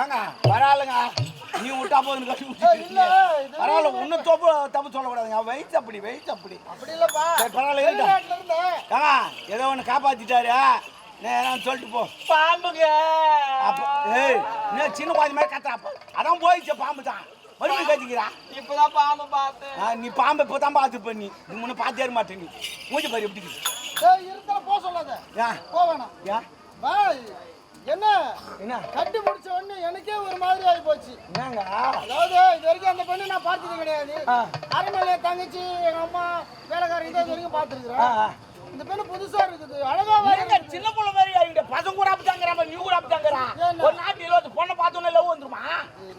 ஏங்க வராளுங்க நீ விட்டா போதும் கட்டி பரவாயில்ல ஒன்றும் தப்பு தப்பு சொல்லக்கூடாதுங்க வெயிட் அப்படி வெயிட் அப்படி. அப்படி பரவாயில்ல, ஏங்க ஏதோ ஒன்று காப்பாத்திட்டாரு நான் சொல்லிட்டு போ. பாம்புங்க. அப்போ ஏய் நீ சின்ன குழந்தை மாதிரி கத்துறாப்ப அதான் போயிடுச்சு பாம்பு தான். மறுபடியும் கத்திக்கிறா? இப்பதான் பாம்பு பார்த்தேன். ஆ, நீ பாம்பை இப்போ தான் பார்த்து பண்ணி நீ முன்ன பார்த்தே மாட்டேன் நீ. மூஞ்சி பாரு எப்படி இருந்தால போக சொல்லாத. ஏன் போக வேணாம். ஏன் என்ன? என்ன? கட்டி முடிச்ச உடனே எனக்கே ஒரு மாதிரி ஆகி போச்சு. என்னங்க? அதாவது இது வரைக்கும் அந்த பெண்ணு நான் பார்த்தது கிடையாது. ஆ. அரண்மனையில தங்கச்சி எங்க அம்மா வேலைக்காரங்க இதை வரைக்கும் பார்த்துருக்குறேன். இந்த பெண்ணு புதுசா இருக்குது. அழகா என்னங்க சின்ன புள்ள மாதிரி ஆகிட்ட பசங்க கூட அப்படித்தாங்கிறான் நீ கூட அப்படித்தாங்கிறான்? ஒரு நாட்டு இருபது பொண்ணை பார்த்தோன்னே லவ் வந்துருமா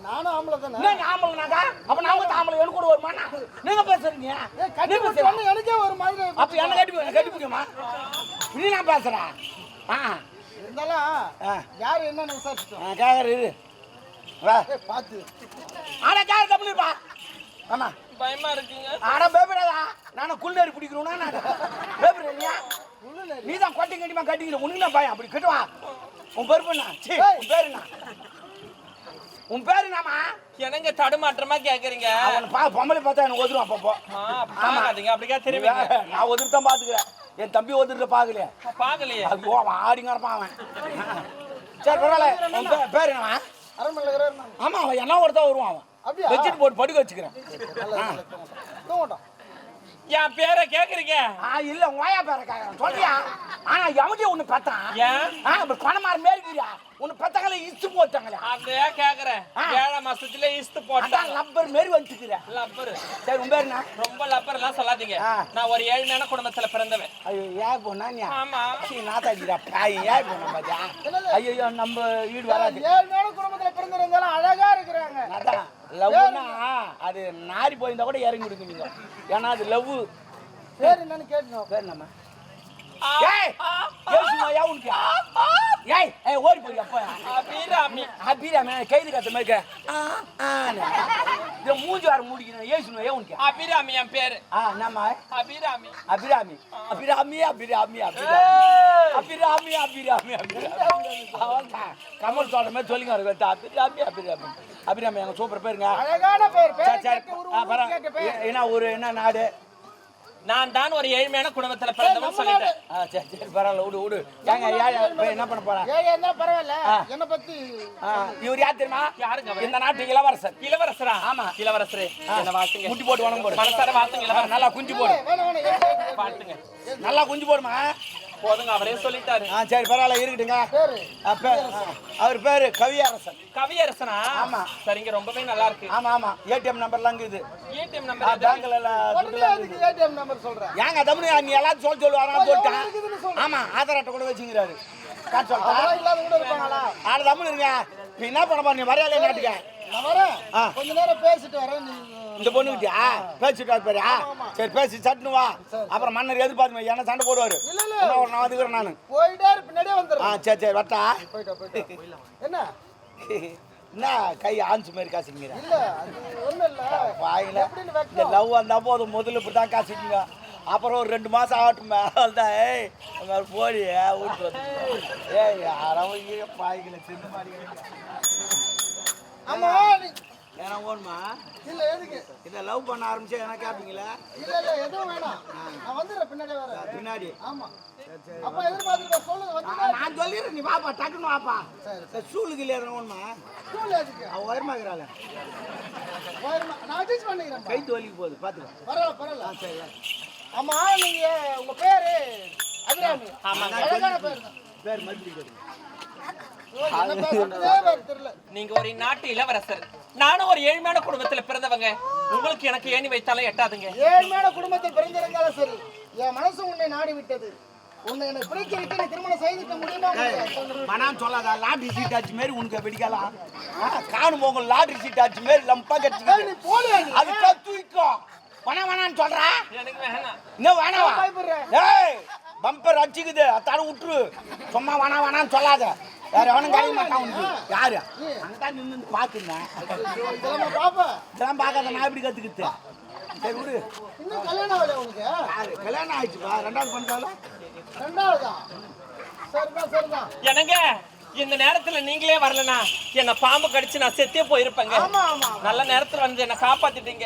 நானும் ஆம்பளை தானே? என்ன ஆம்பளைனாக்கா அப்ப நாம தாம்பளை எனக்கு கூட வருமா நீங்க பேசுறீங்க. கட்டி நீ முடிச்ச பேசுற. உடனே எனக்கே ஒரு மாதிரி அப்ப என்ன கட்டி கட்டி பிடிக்குமா நீ நான் பேசுறேன். ஆ. இருந்தாலும் ஆ. யாரு என்னன்னு விசாரிச்சிட்டோம். ஆ, கேக்குற இரு. வா. பார்த்து ஆனா கேக்குற தம்பிப்பா ஆமா. பயமா இருக்குங்க. ஆனா பேபிடாதா நானும் குள்ளேறி பிடிக்கிறோம்னா நான் பேபிடா நீ தான் கொட்டை கட்டிமா கட்டிக்கிற. உனக்கு பயம். அப்படி கட்டுவா உன் பேர் பண்ணா சீ ஏய். உன் பேரு என்ன? உன் பேரு என்னங்க தடுமாற்றமா கேக்குறீங்க? அவனை பா பொம்பளை பார்த்தா எனக்கு ஒதுரும் அப்பப்போ. ஆ, அப்படி அப்படிக்கா திரும்பி நான் ஒதுட்டு தான் பாத்துக்கிறேன் என் தம்பி ஒதுட்டு பாக்கலையே. பாக்கலையே. ஐயோ அவன் ஆடிங்கிறப்பான் அவன். சரி பரவாயில்ல. உன் பே- பேர் என்னவா அரண்மனையில் இருக்கிறாரு நான். ஆமா அவன் என்ன ஒருத்தன் வருவான் அவன். அப்படியா? வச்சுட்டு போட்டு படுக்க வச்சுக்கிறேன். தூங்கட்டும். என் பேரை கேக்குறீங்க? ஆ இல்ல உன் வாயா பேர கேக்குறேன். சொல்றியா? ஆனா எவன்டி உன்னை பெத்தான் ஏன்? பணமார் மேற்கிறியா உன்னை பெத்தங்களே இச்சு போட்டாங்களே? அதையா கேக்குறேன். ஏழை மாசத்துல இஸ்து போட்டாங்க. லப்பர் மாரி வந்துட்டுக்கிற. லப்பர். சரி உன் பேர் என்ன? ரொம்ப லப்பர் எல்லாம் சொல்லாதீங்க. ஆ. நான் ஒரு ஏழ்மையான குடும்பத்துல பிறந்தவன். ஐயோ ஏன் போனா நீ ஆமா. சீ நாத்தாடிடா பாய் ஏன் போன பாத்தியா? என்னது? ஐயோ நம்ம வீடு வராது. ஏழு நாள் குடும்பத்துல பிறந்திருந்தாலும் அழகா இருக்கிறாங்க. அதான் லவ்னா அது நாரி போயிருந்தா கூட இறங்கி விடுங்க நீங்க ஏன்னா அது லவ். பேர் என்னன்னு கேட்டோம் ஆ, ஏசுமா யாவுனுக்கு ஏய் ஏய் ஓடி போய் அப்போ. அபிராமி. அபிராமி கைது கத்த மாதிரி இது மூஞ்சி வாரம் மூடிக்கணும் ஏசுமா ஏவுனுக்கு என் பேரு. ஆ நம்ம அபிராமி. அபிராமி. அபிராமி அபிராமி அபிராமி. அபிராமி அபிராமி மாதிரி சொல்லுங்க அவருக்கு அபிராமி அபிராமி. அபிராமி எங்க சூப்பர் பேருங்க. அழகான ஒரு என்ன நாடு? நான் தான் ஒரு ஏழ்மையான குடும்பத்துல பிறந்தவன் சொல்லிட்டேன். சரி சரி பரவாயில்ல விடு விடு. ஏங்க என்ன பண்ண போறா? ஏழு இருந்தா பரவாயில்ல. என்னை பத்தி இவர் யார் தெரியுமா? யாருங்க? இந்த நாட்டு இளவரசர். இளவரசரா? ஆமா. இளவரசரே. என்ன வாழ்த்துங்க. முட்டி போட்டு வணங்க போடு. மனசார இளவரசர். நல்லா குஞ்சு போடு. வாழ்த்துங்க. நல்லா குஞ்சு போடுமா? போதுங்க அவரே சொல்லிட்டாரு. ஆ சரி பரவாயில்ல இருக்கட்டுங்க ஆ, அவர் பேரு கவியரசன். கவியரசனா? ஆமா. சரிங்க ரொம்பவே நல்லா இருக்கு. ஆமா ஆமா. ஏடிஎம் நம்பர்லாம் இருக்குது ஏடிஎம் நம்பர்? பேங்க்ல. ஏடிஎம் நம்பர் சொல்றேன் ஏங்க தமிழ் நீ எல்லாத்தையும் சொல்ல சொல்லுவாங்க சொல்லிட்டேன். ஆமா ஆதார் அட்டை கூட வச்சுக்கிறாரு காட்டு அதெல்லாம் இல்லாத கூட இருப்பாங்களா? ஆனா தமிழ் இருங்க. நீ என்ன பண்ண போற? நீ வரையாலே நாட்டுக்க. கொஞ்ச நேரம் பேசிட்டு வரேன் இந்த பொண்ணுகிட்டயா பேசிட்டு பாரு. சரி பேசி சட்டுனு வா. அப்புறம் மன்னர் எதிர்பார்த்து என்ன சண்டை போடுவாரு? ஒரு நான் வந்துக்கிறேன் நானு. போயிட்டே ஆ சரி சரி வட்டா போயிட்டா போயிட்டா என்ன? என்ன கை ஆஞ்சு மாதிரி காசுங்கிறேன் வாயில. இந்த லவ் வந்தா போதும். முதல்ல இப்படி தான் காசுக்குங்க. அப்புறம் ஒரு ரெண்டு மாசம் ஆகட்டும். தான் ஏய் மாதிரி போடி வீட்டு வந்து. ஏய் யாராவது பாய்க்கல சின்ன மாதிரி ஆமா நீ ஏன்னா ஓணுமா இல்ல எதுக்கு? இதை லவ் பண்ண ஆரம்பிச்சா என்ன கேட்பீங்களா இல்ல இல்ல எதுவும் வேணாம். நான் வந்துடுறேன் பின்னாடியே வரேன் பின்னாடி. ஆமா. அப்ப எதிர்பார்த்துட்டு சொல்லுங்க நான் சொல்லிடுறேன் நீ வாப்பா டக்குன்னு வாப்பா. சூளுக்கு இல்லையா ஓணுமா ஸ்கூல் எதுக்கு? அவ உயரமாக்குறாள் போயிருமா நான் அட்ஜஸ்ட் பண்ணிக்கிறேன் கை வலிக்கு போகுது பார்த்துக்கோ பரவாயில்ல பரவாயில்ல. சரி ஆமா நீங்க உங்க பேரு அபிராமி. ஆமாங்க. அழகான பேர்? பேர். மறுபடியும் நீங்க ஒரு நாட்டு இளவரசர். நானும் ஒரு ஏழ்மையான குடும்பத்துல பிறந்தவங்க. உங்களுக்கு எனக்கு ஏணி வைத்தாலும் எட்டாதுங்க. ஏழ்மையான குடும்பத்தில் பிறந்திருந்தாலும் சரி என் மனசு உன்னை நாடி விட்டது. உன்னை என்னை பிடிக்க வைத்து நீ திருமணம் செய்துக்க முடியுமா? மனான்னு சொல்லாத லாட்ரி சீட் ஆச்சு மாரி உனக்கு வெடிக்கலாம் ஆ, காணும் போங்க லாட்ரி சீட் ஆச்சு மாரி லம்பா கட்டிக்கிது நீ நீ? அதுக்கா தூக்கோ வேணா வேணான்னு சொல்றா? எனக்கு வேணாம். இன்னும் வேணாவா பயப்படுற? ஏய் பம்பர் அடிச்சுக்குது. அத்தான விட்டுரு சும்மா வேணா வேணான்னு சொல்லாத. வேற எவனும் கிடைக்க மாட்டான் உனக்கு யாரு? அங்கதான் நின்று பார்த்துருந்தேன் இதெல்லாம் பாப்ப. இதெல்லாம் பார்க்காத நான் எப்படி கத்துக்கிட்டு? சரி விடு. இன்னும் கல்யாணம் ஆகலையா உனக்கு? யாரு? கல்யாணம் ஆயிடுச்சுப்பா. ரெண்டாவது பண்ணிட்டாலும் ரெண்டாவதா? சரிதான், சரிதான். என்னங்க? இந்த நேரத்துல நீங்களே வரலனா என்ன பாம்பு கடிச்சு நான் செத்தே போயிருப்பேங்க. ஆமா, ஆமா, ஆமா. நல்ல நேரத்துல வந்து என்ன காப்பாத்திட்டீங்க.